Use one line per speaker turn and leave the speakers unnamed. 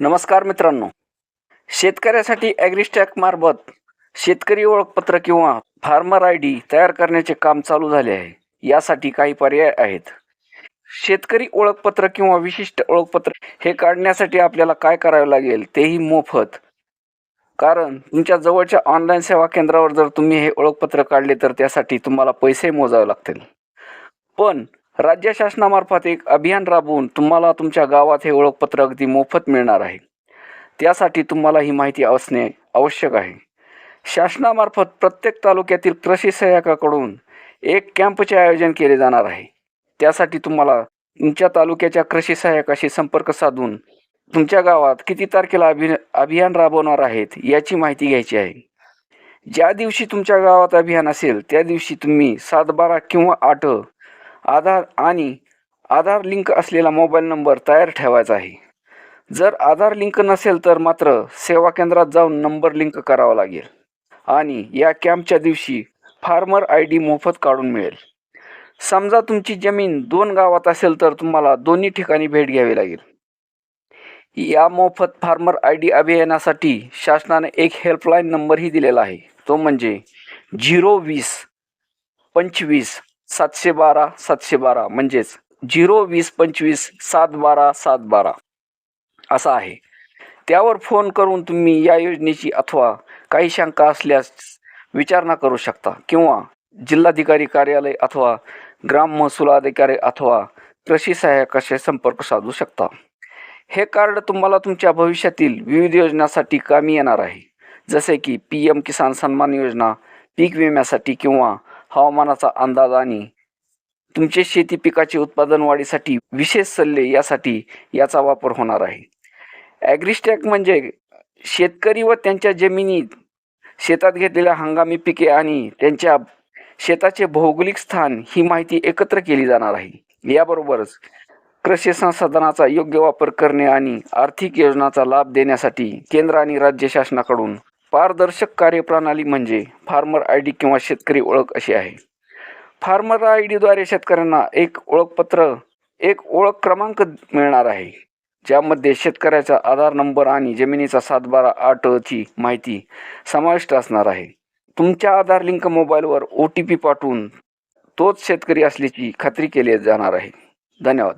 नमस्कार मित्रांनो. शेतकऱ्यासाठी ॲग्रिस्टॅक मार्फत शेतकरी ओळखपत्र किंवा फार्मर आय डी तयार करण्याचे काम चालू झाले आहे. यासाठी काही पर्याय आहेत. शेतकरी ओळखपत्र किंवा विशिष्ट ओळखपत्र हे काढण्यासाठी आपल्याला काय करावे लागेल तेही मोफत. कारण तुमच्या जवळच्या ऑनलाईन सेवा केंद्रावर जर तुम्ही हे ओळखपत्र काढले तर त्यासाठी तुम्हाला पैसे मोजावे लागतील. पण राज्य शासनामार्फत एक अभियान राबवून तुम्हाला तुमच्या गावात हे ओळखपत्र अगदी मोफत मिळणार आहे. त्यासाठी तुम्हाला ही माहिती असणे आवश्यक आहे. शासनामार्फत प्रत्येक तालुक्यातील कृषी सहाय्यकाकडून एक कॅम्पचे आयोजन केले जाणार आहे. त्यासाठी तुम्हाला तुमच्या तालुक्याच्या कृषी सहाय्यकाशी संपर्क साधून तुमच्या गावात किती तारखेला अभि अभियान राबवणार आहेत याची माहिती घ्यायची आहे. ज्या दिवशी तुमच्या गावात अभियान असेल त्या दिवशी तुम्ही सात बारा किंवा आठ आधार आणि आधार लिंक असलेला मोबाईल नंबर तयार ठेवायचा आहे. जर आधार लिंक नसेल तर मात्र सेवा केंद्रात जाऊन नंबर लिंक करावा लागेल आणि या कॅम्पच्या दिवशी फार्मर आय डी मोफत काढून मिळेल. समजा तुमची जमीन दोन गावात असेल तर तुम्हाला दोन्ही ठिकाणी भेट घ्यावी लागेल. या मोफत फार्मर आय डी अभियानासाठी शासनाने एक हेल्पलाईन नंबरही दिलेला आहे. तो म्हणजे झिरो वीस पंचवीस सातशे बारा सातशे बारा म्हणजेच झिरो वीस पंचवीस सात बारा सात बारा असा आहे. त्यावर फोन करून तुम्ही या योजनेची अथवा काही शंका असल्यास विचारणा करू शकता. किंवा जिल्हाधिकारी कार्यालय अथवा ग्राम महसूल अधिकारी अथवा कृषी सहाय्यकाशी संपर्क साधू शकता. हे कार्ड तुम्हाला तुमच्या भविष्यातील विविध योजनांसाठी कामी येणार आहे. जसे की पी एम किसान सन्मान योजना पीक विम्यासाठी किंवा हवामानाचा अंदाज आणि तुमचे शेती पिकाचे उत्पादन वाढीसाठी विशेष सल्ले यासाठी याचा वापर होणार आहे. ॲग्रिस्टॅक म्हणजे शेतकरी व त्यांच्या जमिनीत शेतात घेतलेल्या हंगामी पिके आणि त्यांच्या शेताचे भौगोलिक स्थान ही माहिती एकत्र केली जाणार आहे. याबरोबरच कृषी संसाधनाचा योग्य वापर करणे आणि आर्थिक योजनांचा लाभ देण्यासाठी केंद्र आणि राज्य शासनाकडून पारदर्शक कार्यप्रणाली म्हणजे फार्मर आय डी किंवा शेतकरी ओळख अशी आहे. फार्मर आय डीद्वारे शेतकऱ्यांना एक ओळखपत्र एक ओळख क्रमांक मिळणार आहे ज्यामध्ये शेतकऱ्याचा आधार नंबर आणि जमिनीचा सात बारा आठची माहिती समाविष्ट असणार आहे. तुमच्या आधार लिंक मोबाईलवर ओ टी पी पाठवून तोच शेतकरी असल्याची खात्री केली जाणार आहे. धन्यवाद.